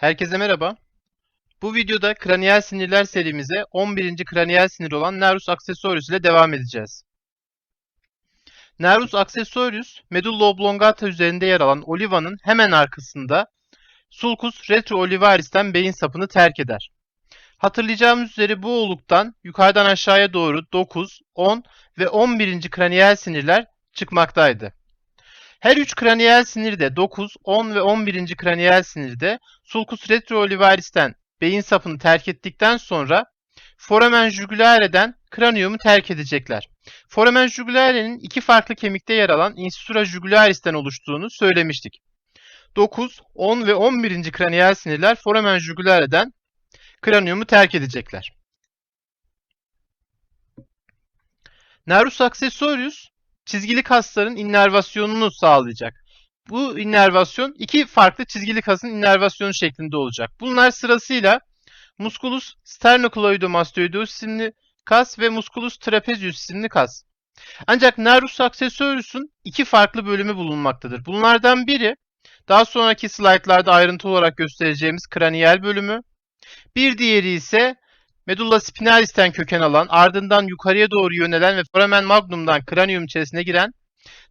Herkese merhaba. Bu videoda kraniyel sinirler serimize 11. kraniyel sinir olan nervus accessorius ile devam edeceğiz. Nervus accessorius, medulla oblongata üzerinde yer alan olivanın hemen arkasında sulcus retroolivaris'ten beyin sapını terk eder. Hatırlayacağımız üzere bu oluktan yukarıdan aşağıya doğru 9, 10 ve 11. kraniyel sinirler çıkmaktaydı. Her üç kraniyel sinirde 9, 10 ve 11. kraniyel sinirde sulcus retroolivaris'ten beyin sapını terk ettikten sonra foramen jugulare'den kraniyumu terk edecekler. Foramen jugulare'nin iki farklı kemikte yer alan insula jugularis'ten oluştuğunu söylemiştik. 9, 10 ve 11. kraniyel sinirler foramen jugulare'den kraniyumu terk edecekler. Nervus accessorius çizgili kasların innervasyonunu sağlayacak. Bu innervasyon iki farklı çizgili kasın innervasyonu şeklinde olacak. Bunlar sırasıyla musculus sternocleidomastoideus isimli kas ve musculus trapezius isimli kas. Ancak nervus accessorius'un iki farklı bölümü bulunmaktadır. Bunlardan biri daha sonraki slaytlarda ayrıntı olarak göstereceğimiz kraniyel bölümü. Bir diğeri ise medulla spinalis'ten köken alan, ardından yukarıya doğru yönelen ve foramen magnum'dan kranium içerisine giren,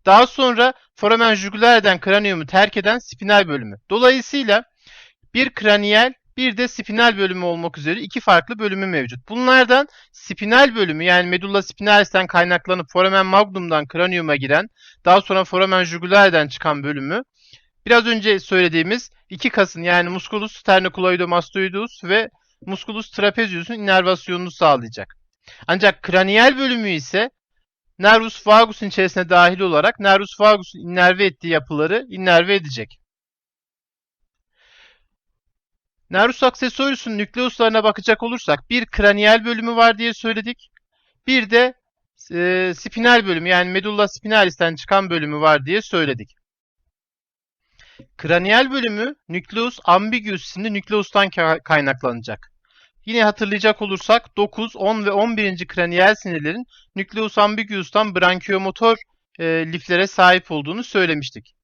daha sonra foramen jugulare'den kraniumu terk eden spinal bölümü. Dolayısıyla bir kraniyel bir de spinal bölümü olmak üzere iki farklı bölümü mevcut. Bunlardan spinal bölümü yani medulla spinalis'ten kaynaklanıp foramen magnum'dan kraniuma giren, daha sonra foramen jugulare'den çıkan bölümü biraz önce söylediğimiz iki kasın yani musculus sternocleidomastoideus ve musculus trapezius'un innervasyonunu sağlayacak. Ancak kraniyel bölümü ise nervus vagus'un içerisine dahil olarak nervus vagus'un innerve ettiği yapıları innerve edecek. Nervus accessorius'un nükleuslarına bakacak olursak bir kraniyel bölümü var diye söyledik. Bir de e, spinal bölümü yani medulla spinalis'ten çıkan bölümü var diye söyledik. Kraniyel bölümü nükleus ambiguus isimli nükleustan kaynaklanacak. Yine hatırlayacak olursak 9, 10 ve 11. kraniyel sinirlerin nükleus ambiguus'tan brankiyomotor e, liflere sahip olduğunu söylemiştik.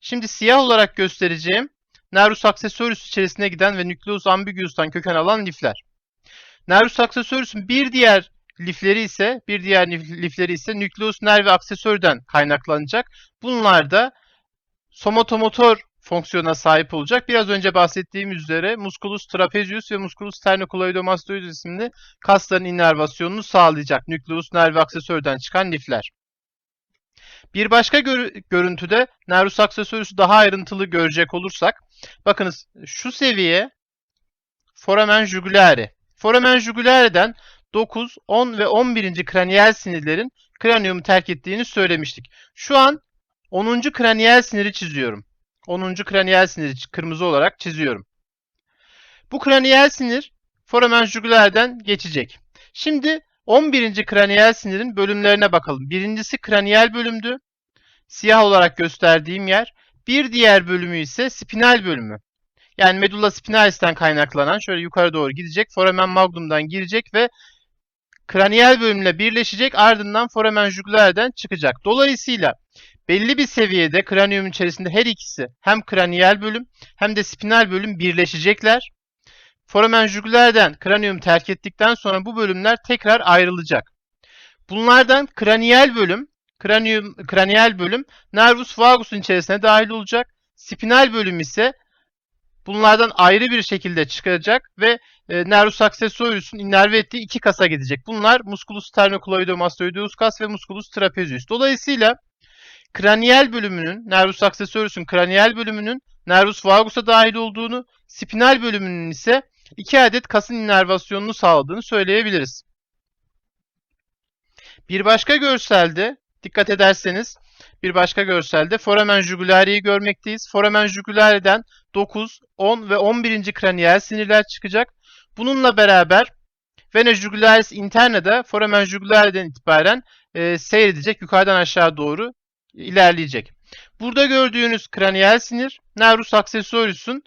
Şimdi siyah olarak göstereceğim nervus accessorius içerisine giden ve nükleus ambiguus'tan köken alan lifler. Nervus accessorius'un bir diğer lifleri ise bir diğer lifleri ise nükleus nervi accessor'dan kaynaklanacak. Bunlar da somatomotor fonksiyona sahip olacak. Biraz önce bahsettiğim üzere musculus trapezius ve musculus sternocleidomastoideus isimli kasların innervasyonunu sağlayacak. Nükleus nervi aksesuörden çıkan lifler. Bir başka gör görüntüde nervus accessorius'u daha ayrıntılı görecek olursak bakınız şu seviye foramen jugulare. Foramen jugulare'den 9, 10 ve 11. kraniyel sinirlerin kraniumu terk ettiğini söylemiştik. Şu an 10. kraniyel siniri çiziyorum. 10. kraniyel siniri kırmızı olarak çiziyorum. Bu kraniyel sinir foramen jugulare'den geçecek. Şimdi 11. kraniyel sinirin bölümlerine bakalım. Birincisi kraniyel bölümdü. Siyah olarak gösterdiğim yer. Bir diğer bölümü ise spinal bölümü. Yani medulla spinalis'ten kaynaklanan şöyle yukarı doğru gidecek. Foramen magnum'dan girecek ve kraniyel bölümle birleşecek. Ardından foramen jugulare'den çıkacak. Dolayısıyla belli bir seviyede kraniyum içerisinde her ikisi hem kraniyel bölüm hem de spinal bölüm birleşecekler. Foramen jugulare'den kraniyum terk ettikten sonra bu bölümler tekrar ayrılacak. Bunlardan kraniyel bölüm, kraniyum, kraniyel bölüm nervus vagus'un içerisine dahil olacak. Spinal bölüm ise bunlardan ayrı bir şekilde çıkacak ve e, nervus accessorius'un innerve ettiği iki kasa gidecek. Bunlar musculus sternocleidomastoideus kas ve musculus trapezius. Dolayısıyla kraniyel bölümünün, nervus accessorius'un kraniyel bölümünün nervus vagus'a dahil olduğunu, spinal bölümünün ise iki adet kasın innervasyonunu sağladığını söyleyebiliriz. Bir başka görselde dikkat ederseniz bir başka görselde foramen jugulare'yi görmekteyiz. Foramen jugulare'den 9, 10 ve 11. kraniyel sinirler çıkacak. Bununla beraber vena jugularis interna da foramen jugulare'den itibaren e, seyredecek yukarıdan aşağı doğru ilerleyecek. Burada gördüğünüz kraniyel sinir nervus accessorius'un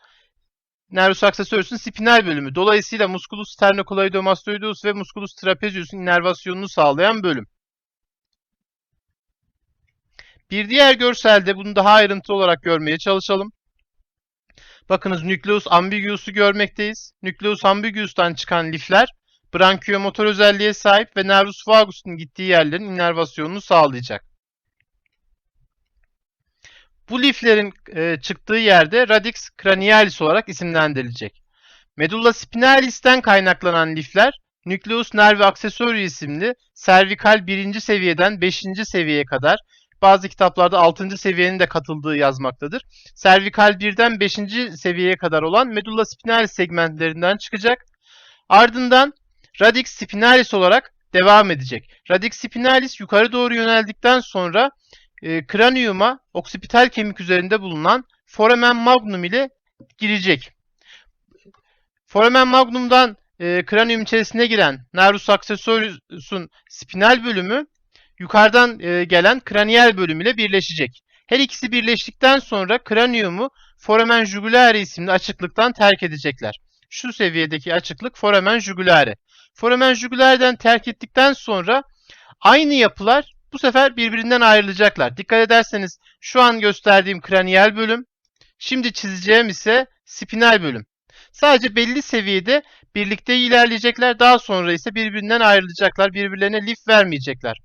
nervus accessorius'un spinal bölümü. Dolayısıyla musculus sternocleidomastoideus ve musculus trapezius'un innervasyonunu sağlayan bölüm. Bir diğer görselde bunu daha ayrıntılı olarak görmeye çalışalım. Bakınız nucleus ambiguous'u görmekteyiz. Nucleus ambiguous'tan çıkan lifler brankiyomotor özelliğe sahip ve nervus vagus'un gittiği yerlerin innervasyonunu sağlayacak. Bu liflerin e, çıktığı yerde radix cranialis olarak isimlendirilecek. Medulla spinalis'ten kaynaklanan lifler nucleus nervi accessori isimli servikal 1. seviyeden 5. seviyeye kadar bazı kitaplarda 6. seviyenin de katıldığı yazmaktadır. Servikal 1'den 5. seviyeye kadar olan medulla spinalis segmentlerinden çıkacak. Ardından radix spinalis olarak devam edecek. Radix spinalis yukarı doğru yöneldikten sonra e, kraniuma oksipital kemik üzerinde bulunan foramen magnum ile girecek. Foramen magnum'dan e, kranium içerisine giren nervus accessoris'un spinal bölümü yukarıdan e, gelen kraniyel bölüm ile birleşecek. Her ikisi birleştikten sonra kraniumu foramen jugulare isimli açıklıktan terk edecekler. Şu seviyedeki açıklık foramen jugulare. Foramen jugulare'den terk ettikten sonra aynı yapılar bu sefer birbirinden ayrılacaklar. Dikkat ederseniz şu an gösterdiğim kraniyel bölüm, şimdi çizeceğim ise spinal bölüm. Sadece belli seviyede birlikte ilerleyecekler. Daha sonra ise birbirinden ayrılacaklar. Birbirlerine lif vermeyecekler.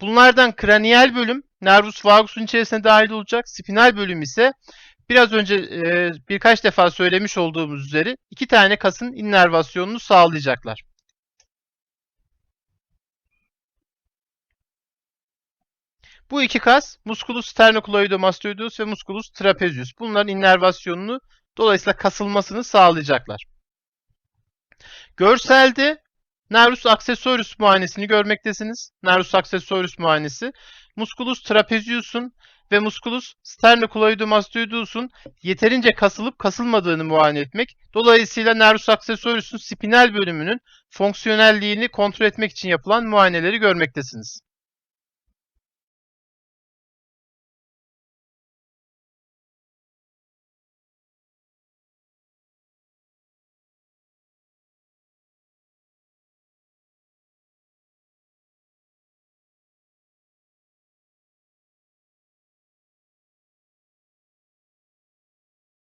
Bunlardan kraniyel bölüm nervus vagus'un içerisine dahil olacak. Spinal bölüm ise biraz önce e, birkaç defa söylemiş olduğumuz üzere iki tane kasın innervasyonunu sağlayacaklar. Bu iki kas musculus sternocleidomastoideus ve musculus trapezius. Bunların innervasyonunu dolayısıyla kasılmasını sağlayacaklar. Görselde nervus accessorius muayenesini görmektesiniz. Nervus accessorius muayenesi musculus trapezius'un ve musculus sternocleidomastoideus'un yeterince kasılıp kasılmadığını muayene etmek. Dolayısıyla nervus accessorius'un spinal bölümünün fonksiyonelliğini kontrol etmek için yapılan muayeneleri görmektesiniz.